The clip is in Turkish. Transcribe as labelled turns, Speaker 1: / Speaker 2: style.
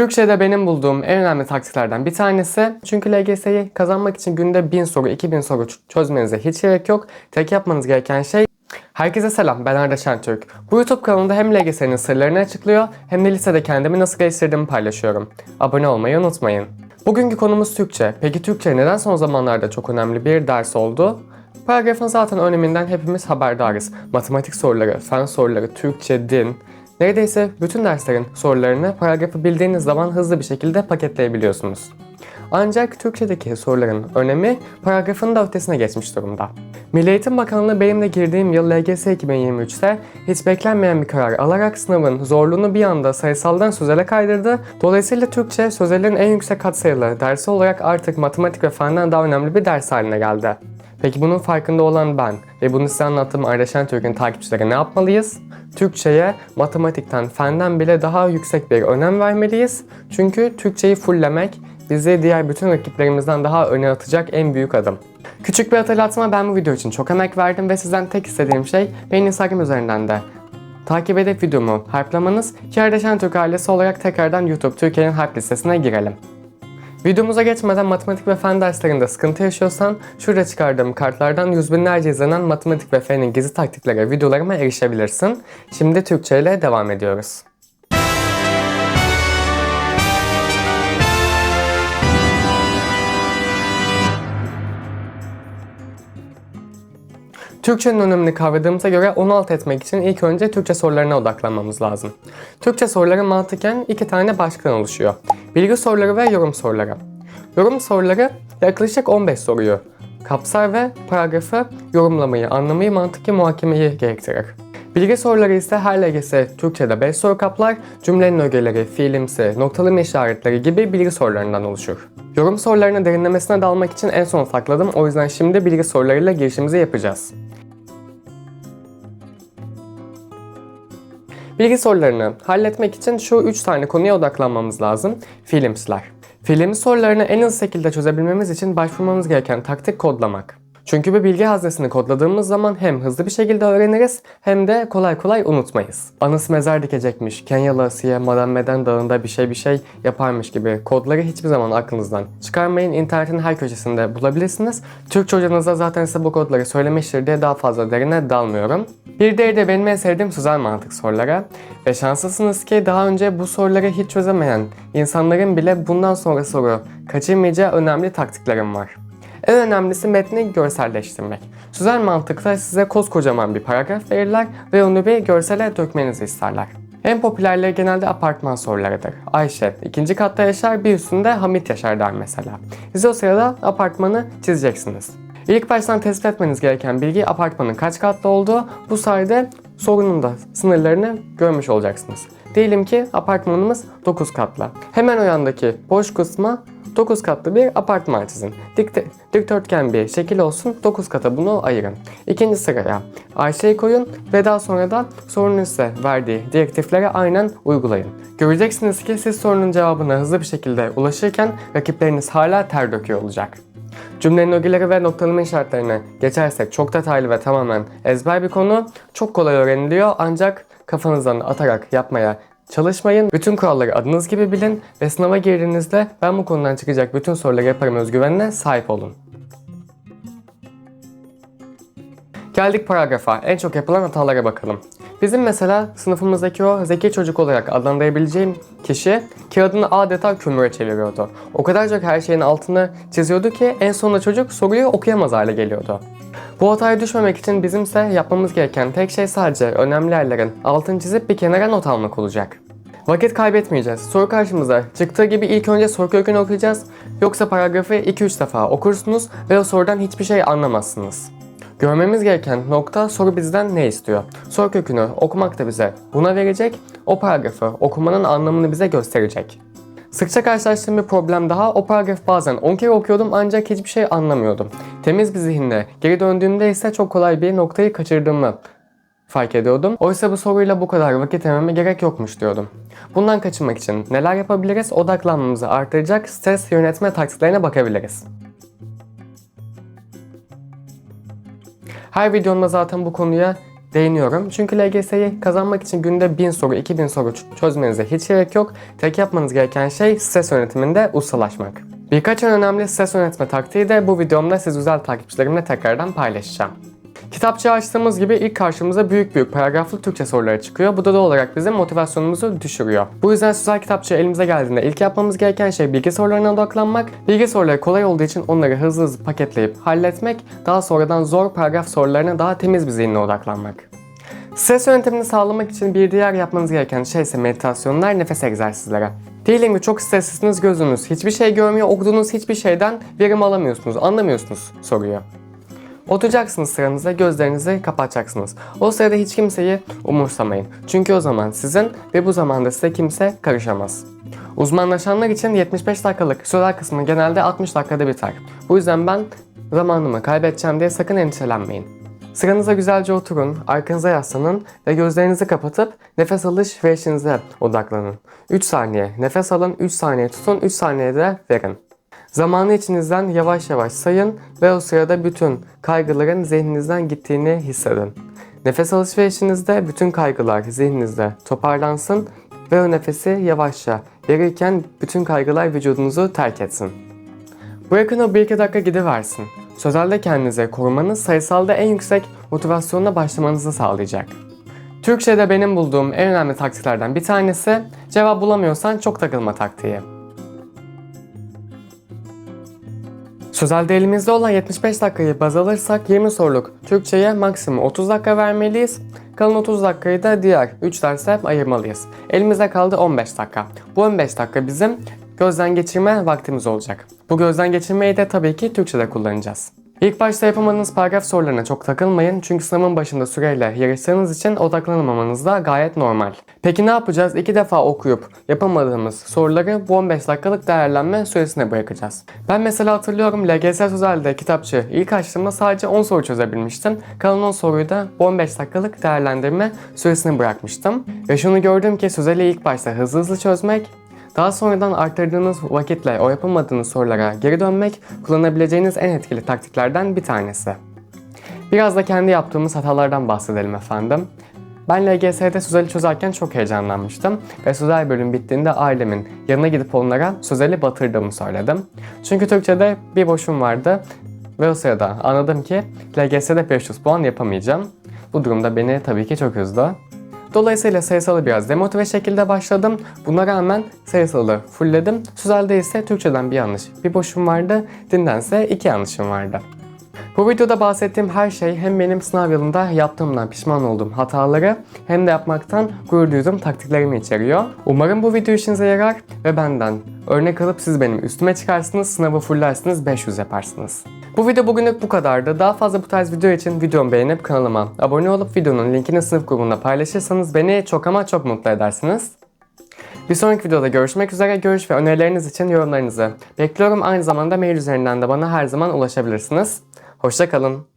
Speaker 1: Türkçe'de benim bulduğum en önemli taktiklerden bir tanesi. Çünkü LGS'yi kazanmak için günde 1000 soru, 2000 soru çözmenize hiç gerek yok. Tek yapmanız gereken şey Herkese selam, ben Arda Şentürk. Bu YouTube kanalında hem LGS'nin sırlarını açıklıyor hem de lisede kendimi nasıl geliştirdiğimi paylaşıyorum. Abone olmayı unutmayın. Bugünkü konumuz Türkçe. Peki Türkçe neden son zamanlarda çok önemli bir ders oldu? Paragrafın zaten öneminden hepimiz haberdarız. Matematik soruları, fen soruları, Türkçe, din, neredeyse bütün derslerin sorularını paragrafı bildiğiniz zaman hızlı bir şekilde paketleyebiliyorsunuz. Ancak Türkçedeki soruların önemi paragrafın da ötesine geçmiş durumda. Milli Eğitim Bakanlığı benim de girdiğim yıl LGS 2023'te hiç beklenmeyen bir karar alarak sınavın zorluğunu bir anda sayısaldan sözele kaydırdı. Dolayısıyla Türkçe sözelin en yüksek katsayılı dersi olarak artık matematik ve fenden daha önemli bir ders haline geldi. Peki bunun farkında olan ben ve bunu size anlattığım Arda Şentürk'ün takipçileri ne yapmalıyız? Türkçe'ye matematikten, fenden bile daha yüksek bir önem vermeliyiz. Çünkü Türkçeyi fulllemek bizi diğer bütün rakiplerimizden daha öne atacak en büyük adım. Küçük bir hatırlatma ben bu video için çok emek verdim ve sizden tek istediğim şey beni Instagram üzerinden de takip edip videomu hype'lamanız ki Arda Şentürk ailesi olarak tekrardan YouTube Türkiye'nin hype listesine girelim. Videomuza geçmeden matematik ve fen derslerinde sıkıntı yaşıyorsan şurada çıkardığım kartlardan yüz binlerce izlenen matematik ve fenin gizli taktikleri videolarıma erişebilirsin. Şimdi Türkçe ile devam ediyoruz. Türkçenin önemini kavradığımıza göre onu alt etmek için ilk önce Türkçe sorularına odaklanmamız lazım. Türkçe soruları mantıken iki tane başlıktan oluşuyor. Bilgi soruları ve yorum soruları. Yorum soruları yaklaşık 15 soruyu kapsar ve paragrafı yorumlamayı, anlamayı, mantıki muhakemeyi gerektirir. Bilgi soruları ise her LGS Türkçe'de 5 soru kaplar, cümlenin ögeleri, fiilimsi, noktalama işaretleri gibi bilgi sorularından oluşur. Yorum sorularını derinlemesine dalmak için en son sakladım, o yüzden şimdi bilgi sorularıyla girişimizi yapacağız. Bilgi sorularını halletmek için şu 3 tane konuya odaklanmamız lazım. Fiilimsiler. Fiilimsi sorularını en hızlı şekilde çözebilmemiz için başvurmamız gereken taktik kodlamak. Çünkü bir bilgi haznesini kodladığımız zaman hem hızlı bir şekilde öğreniriz hem de kolay kolay unutmayız. Anası mezar dikecekmiş, Kenyalı Asiye Madame Meden Dağı'nda bir şey bir şey yaparmış gibi kodları hiçbir zaman aklınızdan çıkarmayın. İnternetin her köşesinde bulabilirsiniz. Türkçe hocanız da zaten size bu kodları söylemiştir diye daha fazla derine dalmıyorum. Bir diğeri de benim en sevdiğim sözel mantık soruları. Ve şanslısınız ki daha önce bu soruları hiç çözemeyen insanların bile bundan sonra soru kaçırmayacağı önemli taktiklerim var. En önemlisi metni görselleştirmek. Sözel mantıkta size koskocaman bir paragraf verirler ve onu bir görsele dökmenizi isterler. En popülerleri genelde apartman sorularıdır. Ayşe ikinci katta yaşar, bir üstünde Hamit yaşar der mesela. Siz o sırada apartmanı çizeceksiniz. İlk baştan tespit etmeniz gereken bilgi apartmanın kaç katlı olduğu. Bu sayede sorunun da sınırlarını görmüş olacaksınız. Diyelim ki apartmanımız 9 katlı. Hemen o yandaki boş kısma 9 katlı bir apartman çizin. Dikte, dikdörtgen bir şekil olsun 9 kata bunu ayırın. İkinci sıraya Ayşe'yi koyun ve daha sonra da sorunun size verdiği direktiflere aynen uygulayın. Göreceksiniz ki siz sorunun cevabına hızlı bir şekilde ulaşırken rakipleriniz hala ter döküyor olacak. Cümlenin ögeleri ve noktalama işaretlerine geçersek çok detaylı ve tamamen ezber bir konu. Çok kolay öğreniliyor ancak kafanızdan atarak yapmaya çalışmayın. Bütün kuralları adınız gibi bilin ve sınava girdiğinizde ben bu konudan çıkacak bütün soruları yaparım özgüvenine sahip olun. Geldik paragrafa. En çok yapılan hatalara bakalım. Bizim mesela sınıfımızdaki o zeki çocuk olarak adlandırabileceğim kişi kağıdını adeta kömüre çeviriyordu. O kadar çok her şeyin altını çiziyordu ki en sonunda çocuk soruyu okuyamaz hale geliyordu. Bu hataya düşmemek için bizimse yapmamız gereken tek şey sadece önemli yerlerin altını çizip bir kenara not almak olacak. Vakit kaybetmeyeceğiz. Soru karşımıza çıktığı gibi ilk önce soru kökünü okuyacağız. Yoksa paragrafı 2-3 defa okursunuz ve o sorudan hiçbir şey anlamazsınız. Görmemiz gereken nokta soru bizden ne istiyor? Soru kökünü okumak da bize buna verecek, o paragrafı okumanın anlamını bize gösterecek. Sıkça karşılaştığım bir problem daha, o paragrafı bazen 10 kere okuyordum ancak hiçbir şey anlamıyordum. Temiz bir zihinle geri döndüğümde ise çok kolay bir noktayı kaçırdığımı fark ediyordum. Oysa bu soruyla bu kadar vakit yememe gerek yokmuş diyordum. Bundan kaçınmak için neler yapabiliriz? Odaklanmamızı artıracak stres yönetme taktiklerine bakabiliriz. Her videomda zaten bu konuya değiniyorum. Çünkü LGS'yi kazanmak için günde 1000 soru, 2000 soru çözmenize hiç gerek yok. Tek yapmanız gereken şey stres yönetiminde ustalaşmak. Birkaç önemli stres yönetme taktiği de bu videomda siz güzel takipçilerimle tekrardan paylaşacağım. Kitapçığı açtığımız gibi ilk karşımıza büyük büyük paragraflı Türkçe soruları çıkıyor. Bu da doğal olarak bizim motivasyonumuzu düşürüyor. Bu yüzden sözel kitapçığı elimize geldiğinde ilk yapmamız gereken şey bilgi sorularına odaklanmak. Bilgi soruları kolay olduğu için onları hızlı hızlı paketleyip halletmek. Daha sonradan zor paragraf sorularına daha temiz bir zihinle odaklanmak. Stres yönetimini sağlamak için bir diğer yapmanız gereken şey ise meditasyonlar, nefes egzersizleri. Diyelim ki çok streslisiniz gözünüz, hiçbir şey görmüyor, okuduğunuz hiçbir şeyden verim alamıyorsunuz, anlamıyorsunuz soruyor. Oturacaksınız sıranıza, gözlerinizi kapatacaksınız. O sırada hiç kimseyi umursamayın. Çünkü o zaman sizin ve bu zamanda size kimse karışamaz. Uzmanlaşanlar için 75 dakikalık sözel kısmı genelde 60 dakikada biter. Bu yüzden ben zamanımı kaybedeceğim diye sakın endişelenmeyin. Sıranıza güzelce oturun, arkanıza yaslanın ve gözlerinizi kapatıp nefes alış verişinize odaklanın. 3 saniye nefes alın, 3 saniye tutun, 3 saniye de verin. Zamanı içinizden yavaş yavaş sayın ve o sırada bütün kaygıların zihninizden gittiğini hissedin. Nefes alışverişinizde bütün kaygılar zihninizde toparlansın ve o nefesi yavaşça verirken bütün kaygılar vücudunuzu terk etsin. Bırakın o 1-2 dakika gidiversin. Sözelde kendinize korumanız sayısalda en yüksek motivasyonla başlamanızı sağlayacak. Türkçe'de benim bulduğum en önemli taktiklerden bir tanesi cevap bulamıyorsan çok takılma taktiği. Sözelde elimizde olan 75 dakikayı baz alırsak 20 soruluk Türkçe'ye maksimum 30 dakika vermeliyiz. Kalan 30 dakikayı da diğer 3 derse ayırmalıyız. Elimizde kaldı 15 dakika. Bu 15 dakika bizim gözden geçirme vaktimiz olacak. Bu gözden geçirmeyi de tabii ki Türkçe'de kullanacağız. İlk başta yapamadığınız paragraf sorularına çok takılmayın çünkü sınavın başında süreyle yarıştığınız için odaklanamamanız da gayet normal. Peki ne yapacağız? İki defa okuyup yapamadığımız soruları bu 15 dakikalık değerlenme süresine bırakacağız. Ben mesela hatırlıyorum LGS Sözel'de kitapçı ilk açtığımda sadece 10 soru çözebilmiştim. Kalan 10 soruyu da bu 15 dakikalık değerlendirme süresine bırakmıştım. Ve şunu gördüm ki Sözel'i ilk başta hızlı hızlı çözmek daha sonradan arttırdığınız vakitle o yapamadığınız sorulara geri dönmek kullanabileceğiniz en etkili taktiklerden bir tanesi. Biraz da kendi yaptığımız hatalardan bahsedelim efendim. Ben LGS'de Sözel'i çözerken çok heyecanlanmıştım ve Sözel bölüm bittiğinde ailemin yanına gidip onlara Sözel'i batırdığımı söyledim. Çünkü Türkçe'de bir boşum vardı ve o sırada anladım ki LGS'de 500 puan yapamayacağım. Bu durumda beni tabii ki çok üzdü. Dolayısıyla sayısalı biraz demotive şekilde başladım. Buna rağmen sayısalı fullledim. Sözel'de ise Türkçeden bir yanlış, bir boşum vardı. Dindense iki yanlışım vardı. Bu videoda bahsettiğim her şey hem benim sınav yılında yaptığımdan pişman olduğum hataları hem de yapmaktan gurur duyduğum taktiklerimi içeriyor. Umarım bu video işinize yarar ve benden örnek alıp siz benim üstüme çıkarsınız, sınavı fullersiniz, 500 yaparsınız. Bu video bugünlük bu kadardı. Daha fazla bu tarz video için videomu beğenip kanalıma abone olup videonun linkini sınıf grubunda paylaşırsanız beni çok ama çok mutlu edersiniz. Bir sonraki videoda görüşmek üzere. Görüş ve önerileriniz için yorumlarınızı bekliyorum. Aynı zamanda mail üzerinden de bana her zaman ulaşabilirsiniz. Hoşçakalın.